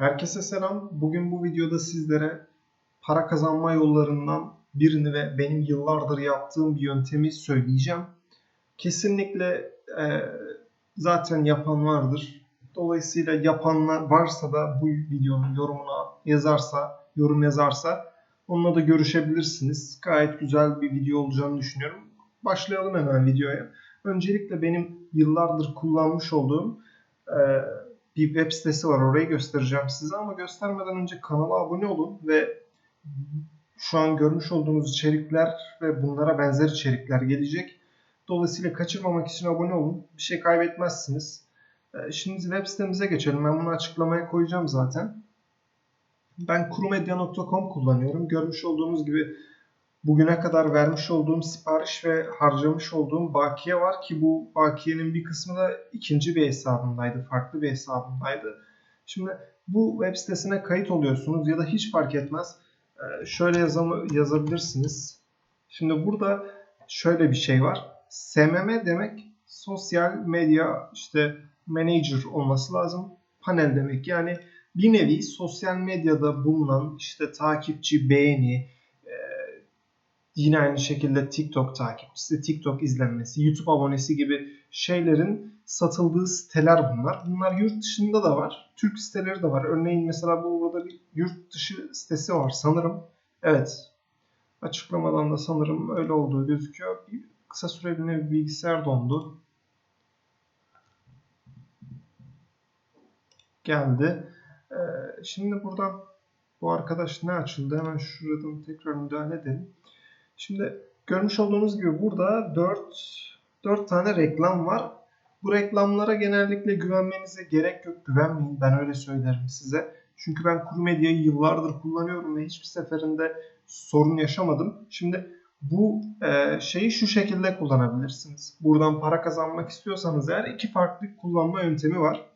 Herkese selam. Bugün bu videoda sizlere para kazanma yollarından birini ve benim yıllardır yaptığım bir yöntemi söyleyeceğim. Kesinlikle e, zaten yapan vardır. Dolayısıyla yapanlar varsa da bu videonun yorumuna yazarsa, yorum yazarsa onunla da görüşebilirsiniz. Gayet güzel bir video olacağını düşünüyorum. Başlayalım hemen videoya. Öncelikle benim yıllardır kullanmış olduğum e, bir web sitesi var. Orayı göstereceğim size ama göstermeden önce kanala abone olun ve şu an görmüş olduğunuz içerikler ve bunlara benzer içerikler gelecek. Dolayısıyla kaçırmamak için abone olun. Bir şey kaybetmezsiniz. Ee, Şimdi web sitemize geçelim. Ben bunu açıklamaya koyacağım zaten. Ben kurumedya.com kullanıyorum. Görmüş olduğunuz gibi bugüne kadar vermiş olduğum sipariş ve harcamış olduğum bakiye var ki bu bakiyenin bir kısmı da ikinci bir hesabımdaydı, farklı bir hesabımdaydı. Şimdi bu web sitesine kayıt oluyorsunuz ya da hiç fark etmez. Ee, Şöyle yazabilirsiniz. Şimdi burada şöyle bir şey var. SMM demek sosyal medya işte manager olması lazım. Panel demek yani bir nevi sosyal medyada bulunan işte takipçi, beğeni, Yine aynı şekilde TikTok takipçisi, TikTok izlenmesi, YouTube abonesi gibi şeylerin satıldığı siteler bunlar. Bunlar yurt dışında da var. Türk siteleri de var. Örneğin mesela bu burada bir yurt dışı sitesi var sanırım. Evet. Açıklamadan da sanırım öyle olduğu gözüküyor. Bir kısa süreliğine bir bilgisayar dondu. Geldi. Ee, şimdi buradan bu arkadaş ne açıldı? Hemen şuradan tekrar müdahale edelim. Şimdi görmüş olduğunuz gibi burada 4, 4 tane reklam var. Bu reklamlara genellikle güvenmenize gerek yok. Güvenmeyin ben öyle söylerim size. Çünkü ben kuru medyayı yıllardır kullanıyorum ve hiçbir seferinde sorun yaşamadım. Şimdi bu e, şeyi şu şekilde kullanabilirsiniz. Buradan para kazanmak istiyorsanız eğer iki farklı kullanma yöntemi var.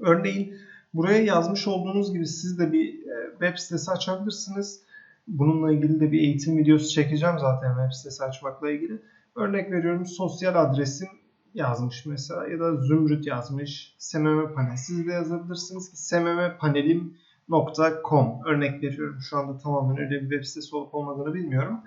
Örneğin buraya yazmış olduğunuz gibi siz de bir e, web sitesi açabilirsiniz. Bununla ilgili de bir eğitim videosu çekeceğim zaten web sitesi açmakla ilgili. Örnek veriyorum sosyal adresim yazmış mesela ya da Zümrüt yazmış. SMM panel. Siz de yazabilirsiniz ki smmpanelim.com örnek veriyorum. Şu anda tamamen öyle bir web sitesi olup olmadığını bilmiyorum.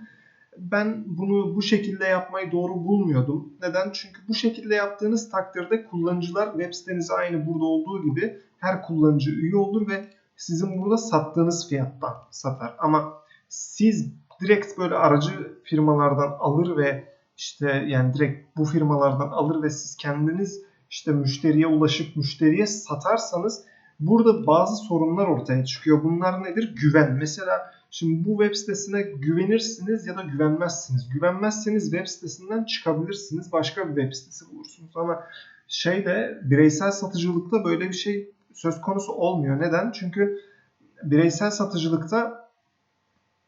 Ben bunu bu şekilde yapmayı doğru bulmuyordum. Neden? Çünkü bu şekilde yaptığınız takdirde kullanıcılar web sitenize aynı burada olduğu gibi her kullanıcı üye olur ve sizin burada sattığınız fiyattan satar. Ama siz direkt böyle aracı firmalardan alır ve işte yani direkt bu firmalardan alır ve siz kendiniz işte müşteriye ulaşıp müşteriye satarsanız burada bazı sorunlar ortaya çıkıyor. Bunlar nedir? Güven. Mesela şimdi bu web sitesine güvenirsiniz ya da güvenmezsiniz. Güvenmezseniz web sitesinden çıkabilirsiniz. Başka bir web sitesi bulursunuz. Ama şeyde bireysel satıcılıkta böyle bir şey söz konusu olmuyor. Neden? Çünkü bireysel satıcılıkta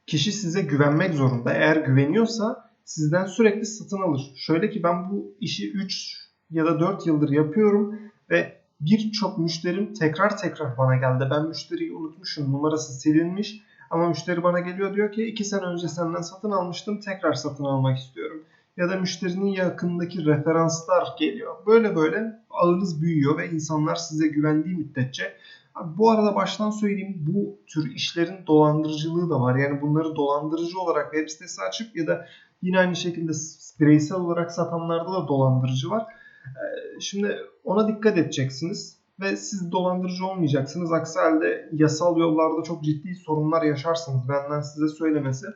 kişi size güvenmek zorunda. Eğer güveniyorsa sizden sürekli satın alır. Şöyle ki ben bu işi 3 ya da 4 yıldır yapıyorum ve birçok müşterim tekrar tekrar bana geldi. Ben müşteriyi unutmuşum, numarası silinmiş ama müşteri bana geliyor diyor ki 2 sene önce senden satın almıştım, tekrar satın almak istiyorum. Ya da müşterinin yakındaki referanslar geliyor. Böyle böyle ağınız büyüyor ve insanlar size güvendiği müddetçe bu arada baştan söyleyeyim bu tür işlerin dolandırıcılığı da var. Yani bunları dolandırıcı olarak web sitesi açıp ya da yine aynı şekilde bireysel olarak satanlarda da dolandırıcı var. Şimdi ona dikkat edeceksiniz ve siz dolandırıcı olmayacaksınız. Aksi halde yasal yollarda çok ciddi sorunlar yaşarsınız. Benden size söylemesi.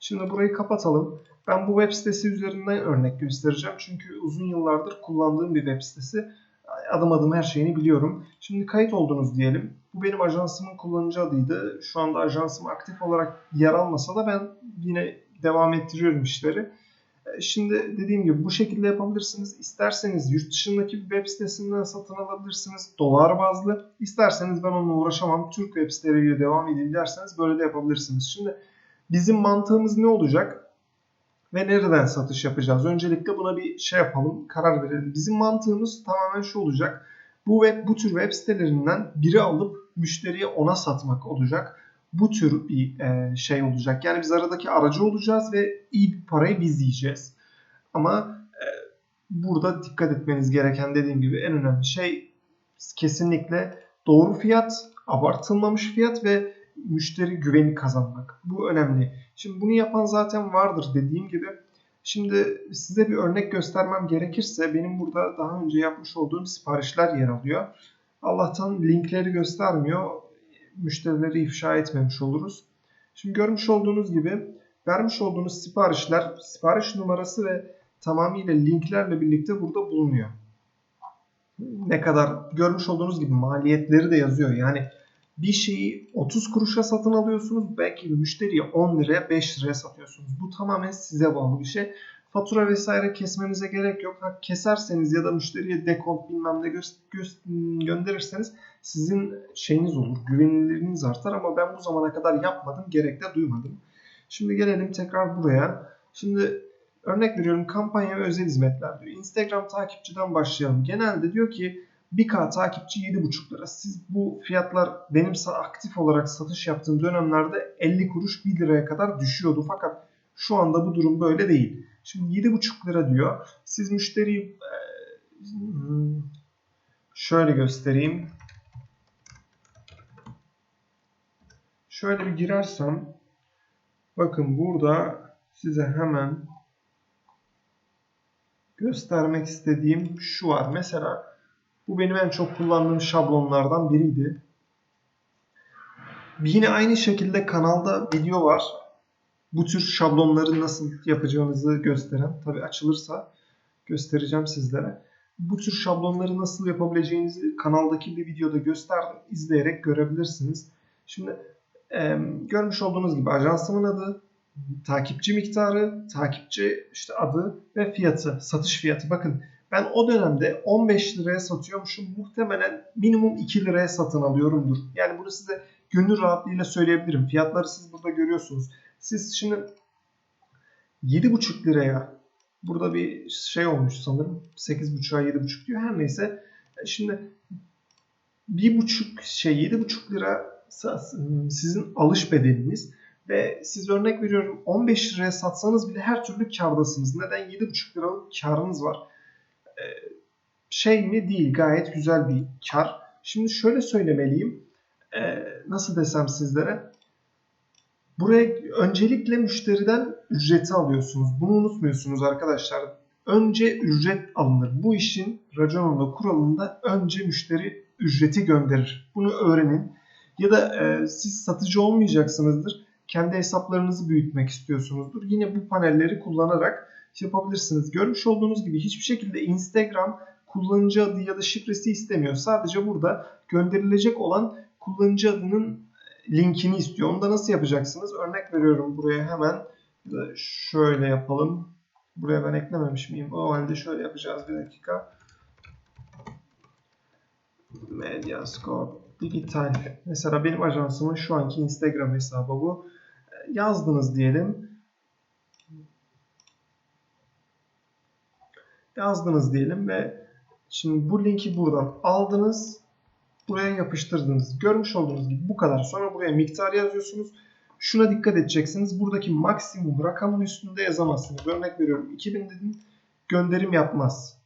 Şimdi burayı kapatalım. Ben bu web sitesi üzerinden örnek göstereceğim. Çünkü uzun yıllardır kullandığım bir web sitesi adım adım her şeyini biliyorum. Şimdi kayıt oldunuz diyelim. Bu benim ajansımın kullanıcı adıydı. Şu anda ajansım aktif olarak yer almasa da ben yine devam ettiriyorum işleri. E, şimdi dediğim gibi bu şekilde yapabilirsiniz. İsterseniz yurt dışındaki bir web sitesinden satın alabilirsiniz. Dolar bazlı. İsterseniz ben onunla uğraşamam. Türk web siteleriyle devam edeyim derseniz böyle de yapabilirsiniz. Şimdi bizim mantığımız ne olacak? ve nereden satış yapacağız? Öncelikle buna bir şey yapalım, karar verelim. Bizim mantığımız tamamen şu olacak. Bu web, bu tür web sitelerinden biri alıp müşteriye ona satmak olacak. Bu tür bir e, şey olacak. Yani biz aradaki aracı olacağız ve iyi bir parayı biz yiyeceğiz. Ama e, burada dikkat etmeniz gereken dediğim gibi en önemli şey kesinlikle doğru fiyat abartılmamış fiyat ve müşteri güveni kazanmak. Bu önemli. Şimdi bunu yapan zaten vardır dediğim gibi. Şimdi size bir örnek göstermem gerekirse benim burada daha önce yapmış olduğum siparişler yer alıyor. Allah'tan linkleri göstermiyor. Müşterileri ifşa etmemiş oluruz. Şimdi görmüş olduğunuz gibi vermiş olduğunuz siparişler, sipariş numarası ve tamamıyla linklerle birlikte burada bulunuyor. Ne kadar görmüş olduğunuz gibi maliyetleri de yazıyor. Yani bir şeyi 30 kuruşa satın alıyorsunuz. Belki müşteriye 10 liraya 5 liraya satıyorsunuz. Bu tamamen size bağlı bir şey. Fatura vesaire kesmenize gerek yok. Ha, keserseniz ya da müşteriye dekont bilmem ne gö- gö- gönderirseniz sizin şeyiniz olur. Güvenilirliğiniz artar ama ben bu zamana kadar yapmadım. Gerek de duymadım. Şimdi gelelim tekrar buraya. Şimdi örnek veriyorum kampanya ve özel hizmetler diyor. Instagram takipçiden başlayalım. Genelde diyor ki 1K takipçi 7,5 lira. Siz bu fiyatlar benim aktif olarak satış yaptığım dönemlerde 50 kuruş 1 liraya kadar düşüyordu. Fakat şu anda bu durum böyle değil. Şimdi 7,5 lira diyor. Siz müşteriyi şöyle göstereyim. Şöyle bir girersem bakın burada size hemen göstermek istediğim şu var. Mesela bu benim en çok kullandığım şablonlardan biriydi. Yine aynı şekilde kanalda video var. Bu tür şablonları nasıl yapacağınızı gösteren. Tabi açılırsa göstereceğim sizlere. Bu tür şablonları nasıl yapabileceğinizi kanaldaki bir videoda gösterdim. İzleyerek görebilirsiniz. Şimdi e, görmüş olduğunuz gibi ajansımın adı, takipçi miktarı, takipçi işte adı ve fiyatı, satış fiyatı. Bakın ben o dönemde 15 liraya satıyormuşum. Muhtemelen minimum 2 liraya satın alıyorumdur. Yani bunu size gönül rahatlığıyla söyleyebilirim. Fiyatları siz burada görüyorsunuz. Siz şimdi 7,5 liraya burada bir şey olmuş sanırım. 8,5'a 7,5 diyor. Her neyse. Şimdi 1,5 şey 7,5 lira sizin alış bedeliniz ve siz örnek veriyorum 15 liraya satsanız bile her türlü kardasınız. Neden? 7,5 liralık karınız var. Ee, şey mi değil gayet güzel bir kar. Şimdi şöyle söylemeliyim. Ee, nasıl desem sizlere. Buraya öncelikle müşteriden ücreti alıyorsunuz. Bunu unutmuyorsunuz arkadaşlar. Önce ücret alınır. Bu işin raconunda kuralında önce müşteri ücreti gönderir. Bunu öğrenin. Ya da e, siz satıcı olmayacaksınızdır. Kendi hesaplarınızı büyütmek istiyorsunuzdur. Yine bu panelleri kullanarak yapabilirsiniz. Görmüş olduğunuz gibi hiçbir şekilde Instagram kullanıcı adı ya da şifresi istemiyor. Sadece burada gönderilecek olan kullanıcı adının linkini istiyor. Onu da nasıl yapacaksınız? Örnek veriyorum buraya hemen şöyle yapalım. Buraya ben eklememiş miyim? O halde şöyle yapacağız bir dakika. Medyascope Digital. Mesela benim ajansımın şu anki Instagram hesabı bu. Yazdınız diyelim. Yazdınız diyelim ve şimdi bu linki buradan aldınız buraya yapıştırdınız. Görmüş olduğunuz gibi bu kadar. Sonra buraya miktar yazıyorsunuz. Şuna dikkat edeceksiniz. Buradaki maksimum rakamın üstünde yazamazsınız. Örnek veriyorum 2000 dedim gönderim yapmaz.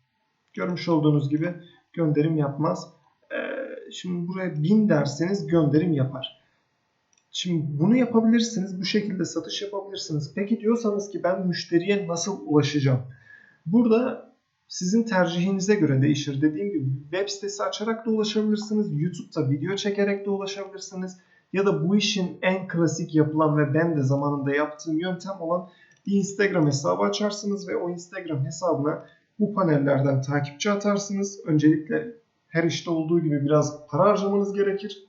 Görmüş olduğunuz gibi gönderim yapmaz. Ee, şimdi buraya 1000 derseniz gönderim yapar. Şimdi bunu yapabilirsiniz. Bu şekilde satış yapabilirsiniz. Peki diyorsanız ki ben müşteriye nasıl ulaşacağım? Burada sizin tercihinize göre değişir. Dediğim gibi web sitesi açarak da ulaşabilirsiniz. YouTube'da video çekerek de ulaşabilirsiniz. Ya da bu işin en klasik yapılan ve ben de zamanında yaptığım yöntem olan bir Instagram hesabı açarsınız ve o Instagram hesabına bu panellerden takipçi atarsınız. Öncelikle her işte olduğu gibi biraz para harcamanız gerekir.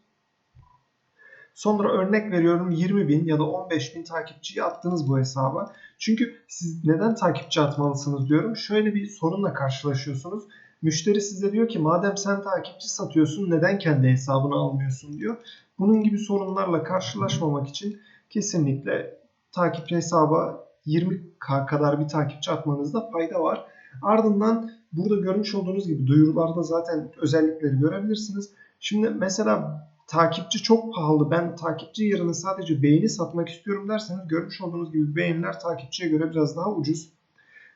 Sonra örnek veriyorum 20 bin ya da 15 bin takipçiyi attınız bu hesaba. Çünkü siz neden takipçi atmalısınız diyorum. Şöyle bir sorunla karşılaşıyorsunuz. Müşteri size diyor ki madem sen takipçi satıyorsun neden kendi hesabını almıyorsun diyor. Bunun gibi sorunlarla karşılaşmamak için kesinlikle takipçi hesaba 20k kadar bir takipçi atmanızda fayda var. Ardından burada görmüş olduğunuz gibi duyurularda zaten özellikleri görebilirsiniz. Şimdi mesela takipçi çok pahalı ben takipçi yerine sadece beğeni satmak istiyorum derseniz görmüş olduğunuz gibi beğeniler takipçiye göre biraz daha ucuz.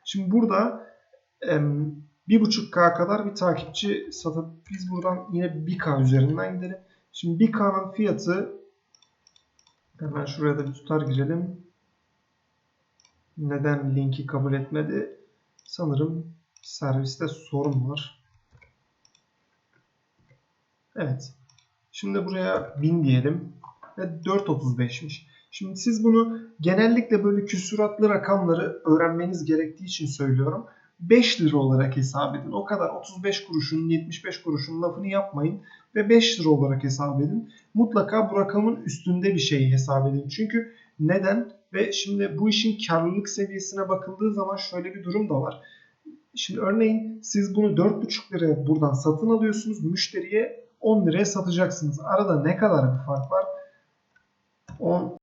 Şimdi burada 1.5K kadar bir takipçi satıp biz buradan yine 1K üzerinden gidelim. Şimdi bir kanın fiyatı hemen şuraya da bir tutar girelim. Neden linki kabul etmedi? Sanırım serviste sorun var. Evet. Şimdi buraya 1000 diyelim. Ve 4.35'miş. Şimdi siz bunu genellikle böyle küsuratlı rakamları öğrenmeniz gerektiği için söylüyorum. 5 lira olarak hesap edin. O kadar 35 kuruşun 75 kuruşun lafını yapmayın ve 5 lira olarak hesap edin. Mutlaka bu rakamın üstünde bir şeyi hesap edin. Çünkü neden? Ve şimdi bu işin karlılık seviyesine bakıldığı zaman şöyle bir durum da var. Şimdi örneğin siz bunu 4,5 liraya buradan satın alıyorsunuz. Müşteriye 10 liraya satacaksınız. Arada ne kadar bir fark var? 10